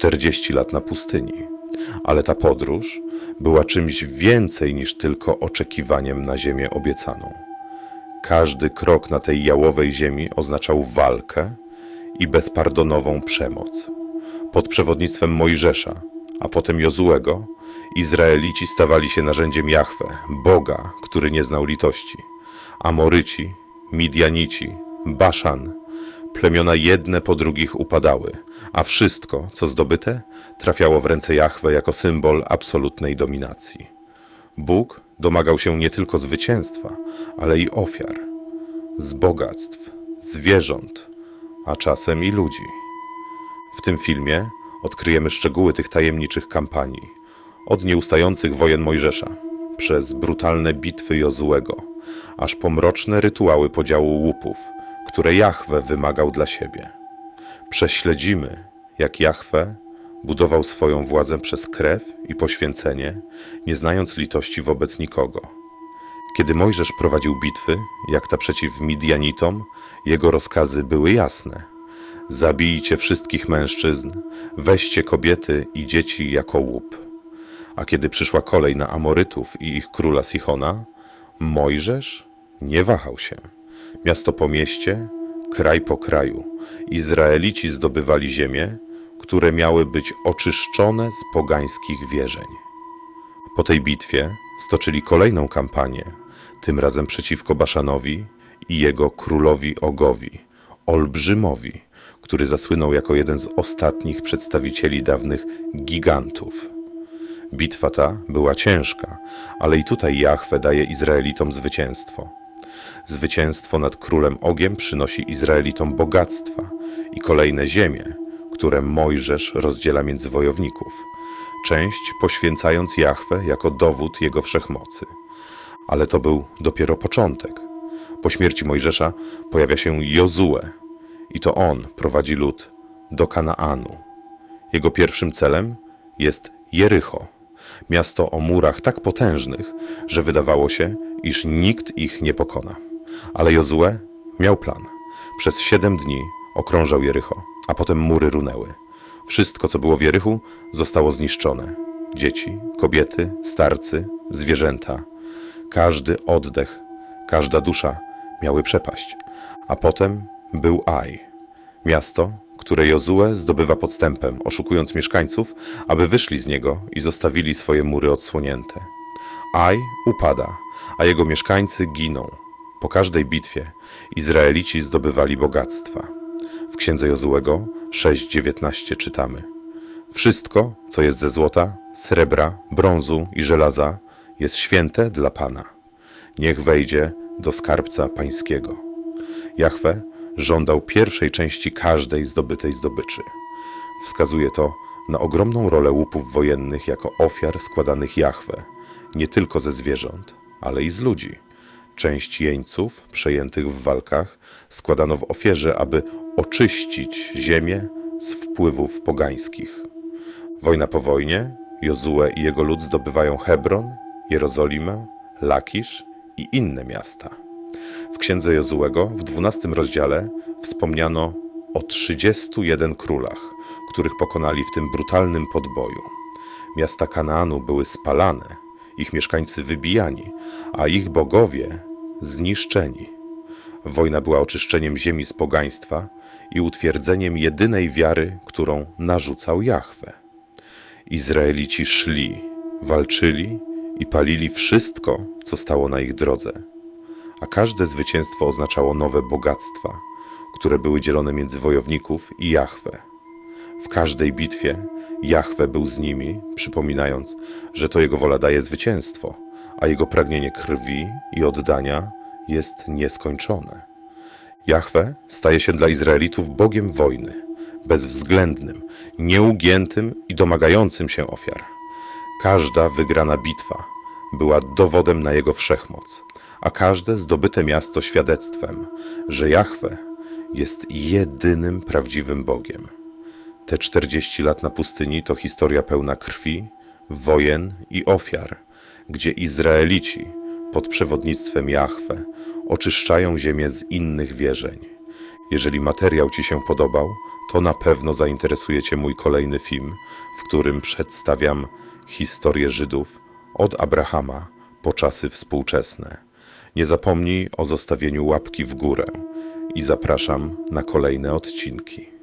40 lat na pustyni. Ale ta podróż była czymś więcej niż tylko oczekiwaniem na ziemię obiecaną. Każdy krok na tej jałowej ziemi oznaczał walkę i bezpardonową przemoc. Pod przewodnictwem Mojżesza, a potem Jozułego, Izraelici stawali się narzędziem Jahwe, Boga, który nie znał litości. Amoryci, Midianici, Baszan, plemiona jedne po drugich upadały, a wszystko, co zdobyte, trafiało w ręce Jahwe jako symbol absolutnej dominacji. Bóg domagał się nie tylko zwycięstwa, ale i ofiar, z bogactw, zwierząt, a czasem i ludzi. W tym filmie odkryjemy szczegóły tych tajemniczych kampanii, od nieustających wojen Mojżesza, przez brutalne bitwy Jozułego, aż po mroczne rytuały podziału łupów, które Jahwe wymagał dla siebie. Prześledzimy, jak Jahwe budował swoją władzę przez krew i poświęcenie, nie znając litości wobec nikogo. Kiedy Mojżesz prowadził bitwy, jak ta przeciw Midianitom, jego rozkazy były jasne. Zabijcie wszystkich mężczyzn, weźcie kobiety i dzieci jako łup. A kiedy przyszła kolej na Amorytów i ich króla Sichona, Mojżesz nie wahał się. Miasto po mieście, kraj po kraju, Izraelici zdobywali ziemię, które miały być oczyszczone z pogańskich wierzeń. Po tej bitwie stoczyli kolejną kampanię, tym razem przeciwko Baszanowi i jego królowi Ogowi, olbrzymowi, który zasłynął jako jeden z ostatnich przedstawicieli dawnych gigantów. Bitwa ta była ciężka, ale i tutaj Jahwe daje Izraelitom zwycięstwo. Zwycięstwo nad królem Ogiem przynosi Izraelitom bogactwa i kolejne ziemie, które Mojżesz rozdziela między wojowników, część poświęcając Jahwe jako dowód jego wszechmocy. Ale to był dopiero początek. Po śmierci Mojżesza pojawia się Jozue i to on prowadzi lud do Kanaanu. Jego pierwszym celem jest Jericho, miasto o murach tak potężnych, że wydawało się, iż nikt ich nie pokona. Ale Jozue miał plan. Przez siedem dni okrążał Jericho, a potem mury runęły. Wszystko, co było w Jerichu, zostało zniszczone. Dzieci, kobiety, starcy, zwierzęta. Każdy oddech, każda dusza miały przepaść. A potem był Aj, miasto, które Jozue zdobywa podstępem, oszukując mieszkańców, aby wyszli z niego i zostawili swoje mury odsłonięte. Aj upada, a jego mieszkańcy giną. Po każdej bitwie Izraelici zdobywali bogactwa. W księdze Jozułego 6:19 czytamy: Wszystko, co jest ze złota, srebra, brązu i żelaza, jest święte dla Pana. Niech wejdzie do skarbca pańskiego. Jahwe żądał pierwszej części każdej zdobytej zdobyczy. Wskazuje to na ogromną rolę łupów wojennych jako ofiar składanych Jahwe, nie tylko ze zwierząt, ale i z ludzi. Część jeńców przejętych w walkach składano w ofierze, aby oczyścić ziemię z wpływów pogańskich. Wojna po wojnie, Jozue i jego lud zdobywają Hebron, Jerozolimę, Lakisz i inne miasta. W księdze Jozułego w 12 rozdziale wspomniano o 31 królach, których pokonali w tym brutalnym podboju. Miasta Kanaanu były spalane, ich mieszkańcy wybijani, a ich bogowie zniszczeni. Wojna była oczyszczeniem ziemi z pogaństwa i utwierdzeniem jedynej wiary, którą narzucał Jahwe. Izraelici szli, walczyli i palili wszystko, co stało na ich drodze a każde zwycięstwo oznaczało nowe bogactwa, które były dzielone między wojowników i Jahwe. W każdej bitwie Jahwe był z nimi, przypominając, że to jego wola daje zwycięstwo, a jego pragnienie krwi i oddania jest nieskończone. Jahwe staje się dla Izraelitów Bogiem wojny, bezwzględnym, nieugiętym i domagającym się ofiar. Każda wygrana bitwa była dowodem na jego wszechmoc, a każde zdobyte miasto świadectwem, że Jahwe jest jedynym prawdziwym Bogiem. Te 40 lat na pustyni to historia pełna krwi, wojen i ofiar, gdzie Izraelici pod przewodnictwem Jahwe oczyszczają ziemię z innych wierzeń. Jeżeli materiał Ci się podobał, to na pewno zainteresuje Cię mój kolejny film, w którym przedstawiam historię Żydów od Abrahama po czasy współczesne. Nie zapomnij o zostawieniu łapki w górę i zapraszam na kolejne odcinki.